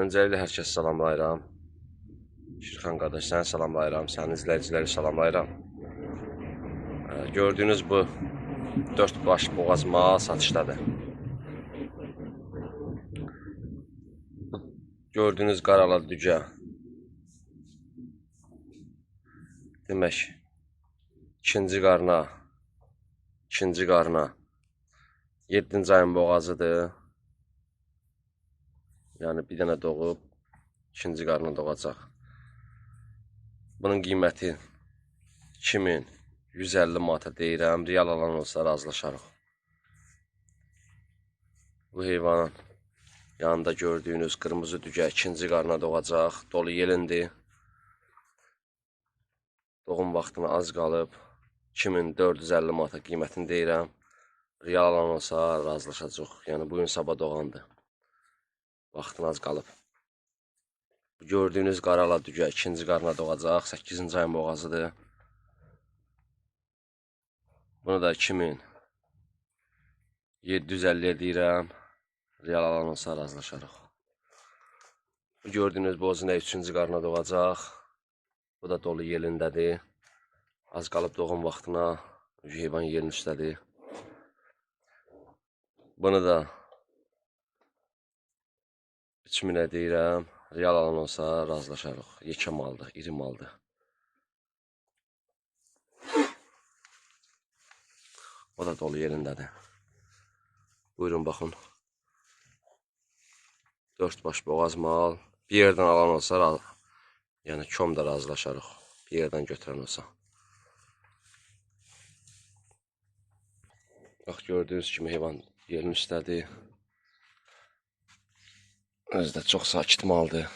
Öncəliklə hər kəsi salamlayıram. Şirxan qardaş, səni salamlayıram, sənin izləyiciləri salamlayıram. Gördüyünüz bu 4 baş boğaz mal satışdadır. Gördüyünüz qaralar dücə. Demək, ikinci qarna, ikinci qarna 7-ci ayın boğazıdır. Yəni bir dənə doğub, ikinci qarnı doğacaq. Bunun qiyməti 2150 manata deyirəm. Real alan olsa razılaşarıq. Bu heyvanın yanında gördüyünüz qırmızı dügə ikinci qarna doğacaq. Dolu yelindir. Doğum vaxtına az qalıb. 2450 manata qiymətini deyirəm. Real alan olsa razılaşacaq. Yəni bugün sabah doğandır. Vaxtın az qalıb. Bu gördüyünüz qarala dügə ikinci qarna doğacaq. 8-ci ayın boğazıdır. Bunu da 2750 deyirəm. Real alan olsa razılaşarıq. Bu gördüyünüz bozu nə 3-cü qarna doğacaq. Bu da dolu yelindədir. Az qalıb doğum vaxtına. Heyvan yerin üstədir. Bunu da 3000-ə deyirəm. Real alan olsa razılaşarıq. Yekə maldır, iri maldır. O da dolu yerindədir. Buyurun baxın. 4 baş boğaz mal. Bir yerdən alan olsa, yəni kom da razılaşarıq. Bir yerdən götürən olsa. Bax gördüyünüz kimi heyvan yerin üstədir. Özü də çox sakit maldır.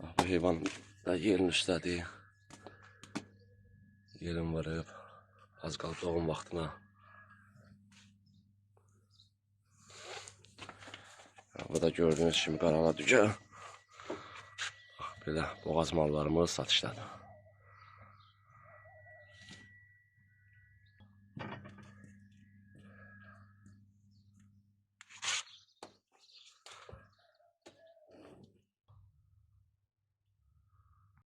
Bax, Bu heyvan da yerin üstədir. Yerin varıb. Az qalıb doğum vaxtına. Ha, Bu da gördüyünüz kimi qarala düzə. Belə boğaz mallarımız satışdadır.